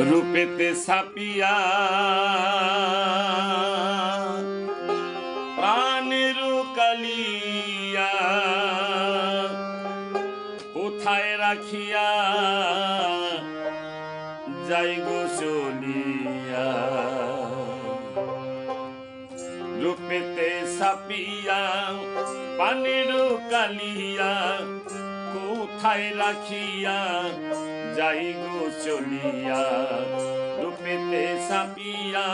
রূপেতে সাপিয়া প্রাণের কালিয়া কোথায় রাখিয়া যাই গো চলিয়া? রূপেতে সাপিয়া পানির কালিয়া কোথায় রাখিয়া যাই গো চলিয়া, রূপেতে সাপিয়া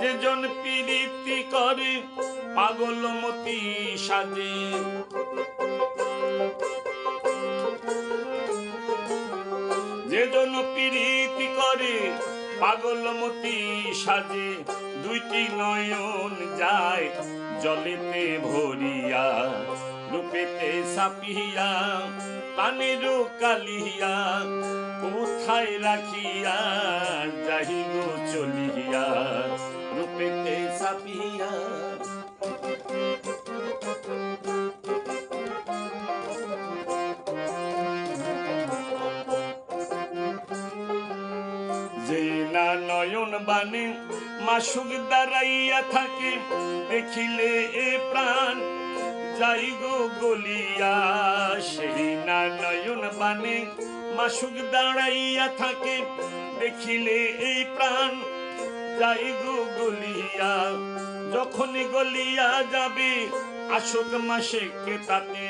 যে জন পীড়িতি করে পাগলমতি সাজে। যে জন পীড়িতি করে পাগলমতি সাজে। দুইটি নয়ন যায় জলেতে ভরিয়া রূপেতে সাপিয়া পানের কালিয়া কোথায় রাখিয়া যাহি গো চলিয়া, রূপেতে সাপিয়া নয়ন বানে মাসুক দাঁড়াইয়া থাকে, দেখিলে এ প্রাণ যাই গো গলিয়া সেই না নয়ন বানে মাসুক দাঁড়াইয়া থাকে, দেখিলে এই প্রাণ। যাই গো গলিয়া যখনই গলিয়া যাবে আশোক মাসে কে তাতে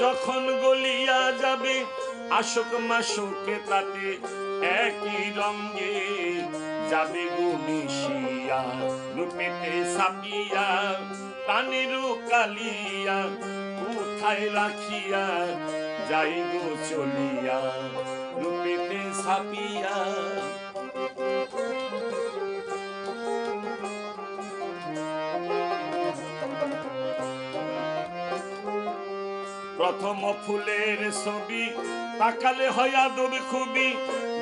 যখন গলিয়া যাবে আশোক মাসুকে তাতে একই রঙ্গে যাবে গো রূপেতে সাপিয়া প্রাণের কালিয়া, কোথায় রাখিয়া যাই গো চলিয়া রূপেতে সাপিয়া প্রথম ফুলের ছবি তাকালে হয়া দবে খুবই,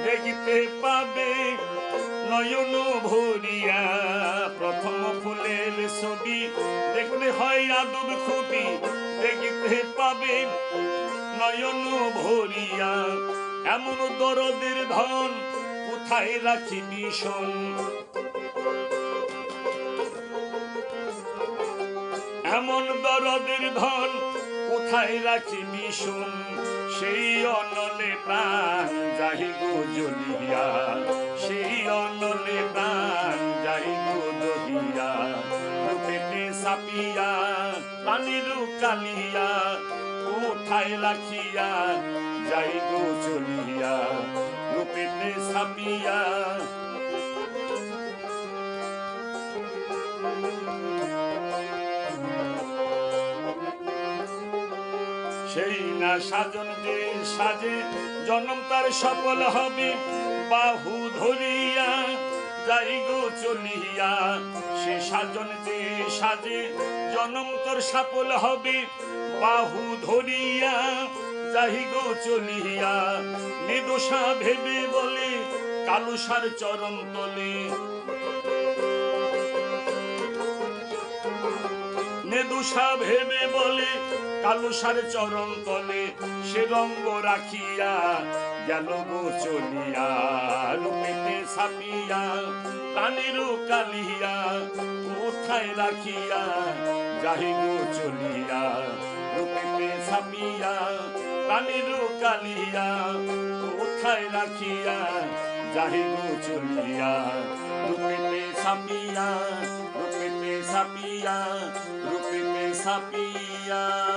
দেখিতে পাবে নয়ন ভরিয়া প্রথম ফুলের ছবি। দেখলে হয় আদব খুবই, দেখিতে পাবে নয়ন ভরিয়া। এমন দরদের ধন কোথায় রাখি ভীষণ এমন দরদের ধন কোথায় রাখি মিশন, সেই অনলে প্রাণ যাহি গো জ্বলিয়া সেই অনলে প্রাণ যাহি গো দহিয়া রূপেতে সাপিয়া পানির কালিয়া, কোথায় রাখিয়া যাই গো চলিয়া রূপেতে সাপিয়া সেই না সাজন যে সাজে, জন্ম তার সফল হবে। বাহু ধরিয়া যাই গো চলিয়া, সে সাজন যে সাজে, জন্ম তোর সফল হবে। বাহু ধরিয়া যাই গো চলিয়া, নিদোষা ভেবে বলে, কালুসার চরণ তলে। নেদুষা ভেবে বলে কালুসার চরণ তলে সে রঙ্গ রাখিয়া গেল গো চলিয়া। রূপেতে সাপিয়া প্রাণের কালিয়া, কোথায় রাখিয়া যাহি গো চলিয়া। রূপেতে সাপিয়া প্রাণের কালিয়া, কোথায় রাখিয়া যাহি গো চলিয়া। রূপেতে সাপিয়া রূপেতে সাপিয়া রূপেতে সাপিয়া।